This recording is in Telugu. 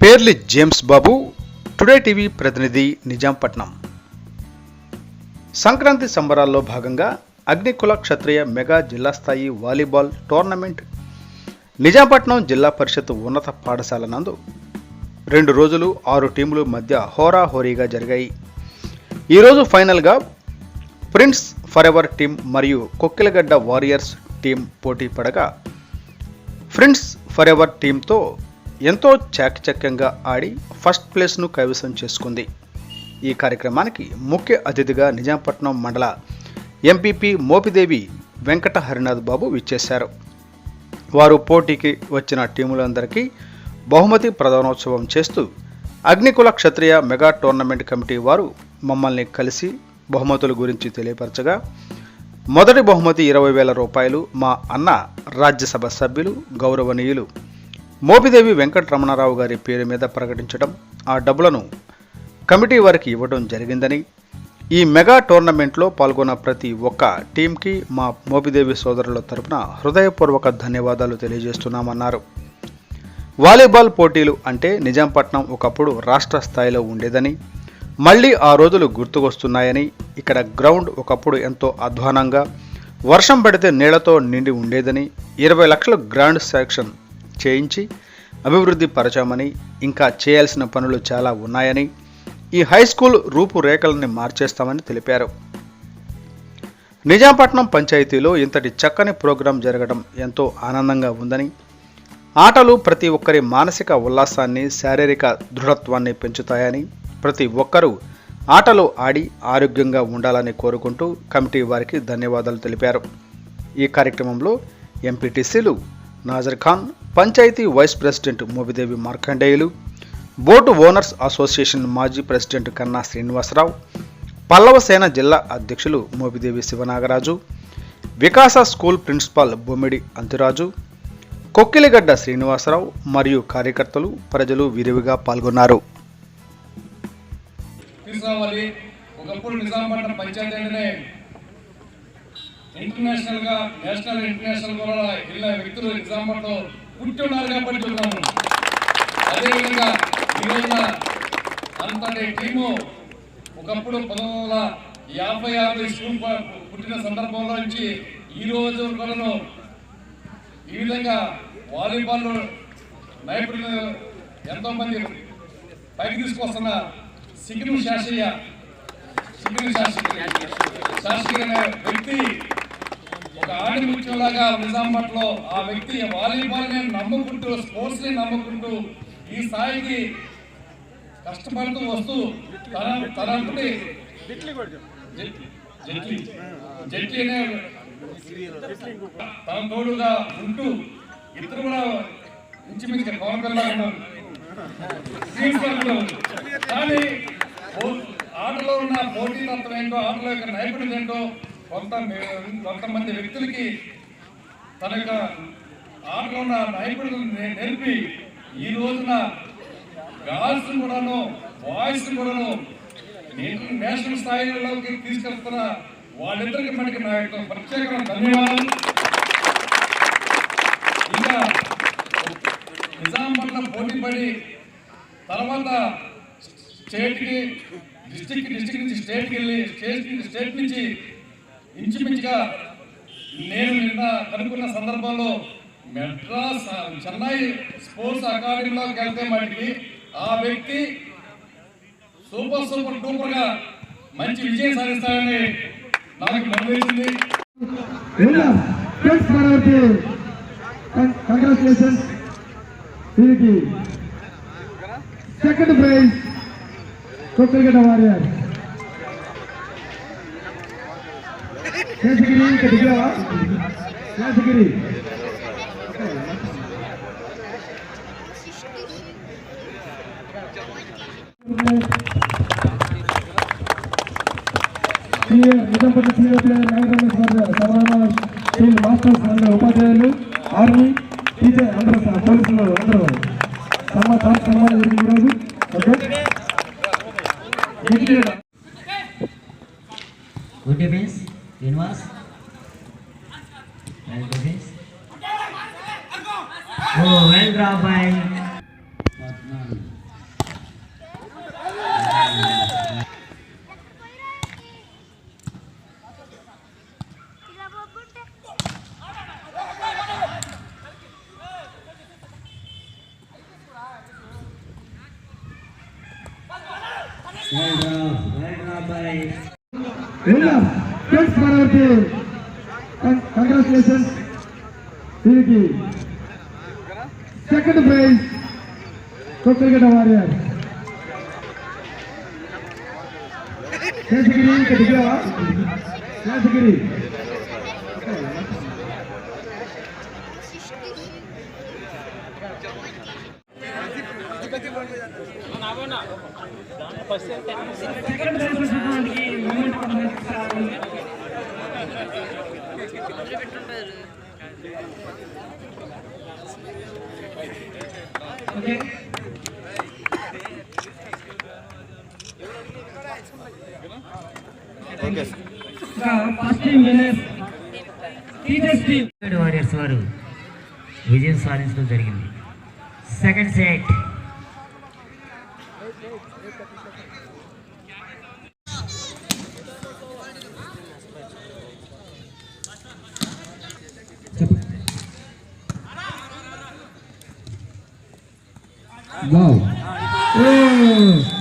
పేర్లి జేమ్స్ బాబు టుడే టీవీ ప్రతినిధి నిజాంపట్నం. సంక్రాంతి సంబరాల్లో భాగంగా అగ్నికుల క్షత్రియ మెగా జిల్లా స్థాయి వాలీబాల్ టోర్నమెంట్ నిజాంపట్నం జిల్లా పరిషత్ ఉన్నత పాఠశాల నందు రెండు రోజులు ఆరు టీములు మధ్య హోరాహోరీగా జరిగాయి. ఈరోజు ఫైనల్గా ప్రిన్స్ ఫర్ ఎవర్ టీం మరియు కొక్కిలగడ్డ వారియర్స్ టీం పోటీ పడగా ఫ్రెండ్స్ ఫర్ ఎవర్ టీంతో ఎంతో చాకచక్యంగా ఆడి ఫస్ట్ ప్లేస్ను కైవసం చేసుకుంది. ఈ కార్యక్రమానికి ముఖ్య అతిథిగా నిజాంపట్నం మండల ఎంపీపీ మోపిదేవి వెంకట హరినాథ్ బాబు విచ్చేశారు. వారు పోటీకి వచ్చిన టీములందరికీ బహుమతి ప్రధానోత్సవం చేస్తూ Agnikula Kshatriya mega tournament committee వారు మమ్మల్ని కలిసి బహుమతుల గురించి తెలియపరచగా మొదటి బహుమతి ఇరవై వేల రూపాయలు మా అన్న రాజ్యసభ సభ్యులు గౌరవనీయులు మోపిదేవి వెంకటరమణారావు గారి పేరు మీద ప్రకటించడం ఆ డబ్బులను కమిటీ వారికి ఇవ్వడం జరిగిందని ఈ మెగా టోర్నమెంట్లో పాల్గొన్న ప్రతి ఒక్క టీంకి మా మోపిదేవి సోదరుల తరపున హృదయపూర్వక ధన్యవాదాలు తెలియజేస్తున్నామన్నారు. వాలీబాల్ పోటీలు అంటే నిజాంపట్నం ఒకప్పుడు రాష్ట్ర స్థాయిలో ఉండేదని మళ్ళీ ఆ రోజులు గుర్తుకొస్తున్నాయని ఇక్కడ గ్రౌండ్ ఒకప్పుడు ఎంతో అధ్వానంగా వర్షం పడితే నీళ్ళతో నిండి ఉండేదని ఇరవై లక్షల గ్రాండ్ శాంక్షన్ చేయించి అభివృద్ధి పరచామని ఇంకా చేయాల్సిన పనులు చాలా ఉన్నాయని ఈ హై స్కూల్ రూపురేఖలని మార్చేస్తామని తెలిపారు. నిజాంపట్నం పంచాయతీలో ఇంతటి చక్కని ప్రోగ్రాం జరగడం ఎంతో ఆనందంగా ఉందని ఆటలు ప్రతి ఒక్కరి మానసిక ఉల్లాసాన్ని శారీరక దృఢత్వాన్ని పెంచుతాయని ప్రతి ఒక్కరూ ఆటలు ఆడి ఆరోగ్యంగా ఉండాలని కోరుకుంటూ కమిటీ వారికి ధన్యవాదాలు తెలిపారు. ఈ కార్యక్రమంలో ఎంపీటీసీలు Nazar Khan panchayat vice president Mobidevi Markandeyulu boat owners association మాజీ ప్రెసిడెంట్ కన్నా శ్రీనివాసరావు పల్లవసేన జిల్లా అధ్యక్షులు మోబిదేవి శివనాగరాజు వికాస స్కూల్ ప్రిన్సిపాల్ బొమ్మిడి అంతిరాజు కొక్కిలిగడ్డ శ్రీనివాసరావు మరియు కార్యకర్తలు ప్రజలు విరివిగా పాల్గొన్నారు. ఇంటర్నేషనల్గా నేషనల్ ఇంటర్నేషనల్ కూడా వెళ్ళిన వ్యక్తులు నిజామాబాద్ లో పుట్టి ఉన్నారు కాబట్టి చెప్తున్నాము అదేవిధంగా ఈ అంతటి టీము ఒకప్పుడు పంతొమ్మిది వందల యాభై యాభై స్కూల్ పుట్టిన సందర్భంలో నుంచి ఈ రోజు వరకు ఈ విధంగా వాలీబాల్ నైపుణ్యం ఎంతో మంది పైకి తీసుకొస్తున్న సిగ్గిం శాస్త్రీయ సిగ్గిం శాస్త్రీయ శాస్త్రీయ వ్యక్తి ఒక ఆణిముత్యంలాగా నిజామాబాద్లో ఆ వ్యక్తి వాలీబాల్ని నమ్ముకుంటూ స్పోర్ట్స్ని నమ్ముకుంటూ ఈ స్థాయికి కష్టపడుతూ వస్తూ తన తన జట్లి అనే తన తోడుగా ఉంటూ ఇద్దరు కూడా ఇంచుమించుగా పవన్ ఉన్నారు. కానీ ఆటలో ఉన్న పోటీతత్వం ఏంటో ఆటలో యొక్క నైపుణ్యం ఏంటో కొంత కొంతమంది వ్యక్తులకి తన యొక్క ఆటలో ఉన్న నైపుణ్యం నేర్పి ఈ రోజున గర్ల్స్ కూడాను బాయ్స్ కూడాను నేషనల్ స్థాయిలోకి తీసుకెళ్తున్న వాళ్ళిద్దరికి మనకి నా యొక్క ప్రత్యేక ధన్యవాదాలు ఇంకా నిజామాబాద్లో పోటీ పడి తర్వాత స్టేట్కి డిస్టిక్ డిస్టిక్ నుంచి స్టేట్కి వెళ్ళి స్టేట్ స్టేట్ నుంచి ఇంచుమించుగా నేను నిన్న కనుక్కున్న సందర్భంలో మెడ్రాస్ చెన్నై స్పోర్ట్స్ అకాడమీలోకి వెళ్తే మటుకి ఆ వ్యక్తి సూపర్ సూపర్ డూపర్గా మంచి విజయం సాధిస్తాడని నాకు నమ్మేసింది. కంగ్రాచులేషన్స్ దీనికి second prize Kothagadda warrior Seshagiri ఇక్కడ దిగావా Seshagiri Nizampatnam senior player Nagarameswara masters and ఉపాధ్యాయులు ఆర్మీ టీచర్ అందరూ పోలీసులు అందరూ. సమ్మా సన్మానం జరిగింది ఈరోజు. Okay. Degree Good Srinivas oh well Well done, well done, buddy. Thanks for our team. And congratulations, Kiriki. Second prize, Kokkarigata Warrior. Kesagiri, ketiga. Kesagiri. Second prize, team warriors వారు విజయం సాధించడం జరిగింది సెకండ్ సెట్ Wow. Hmm.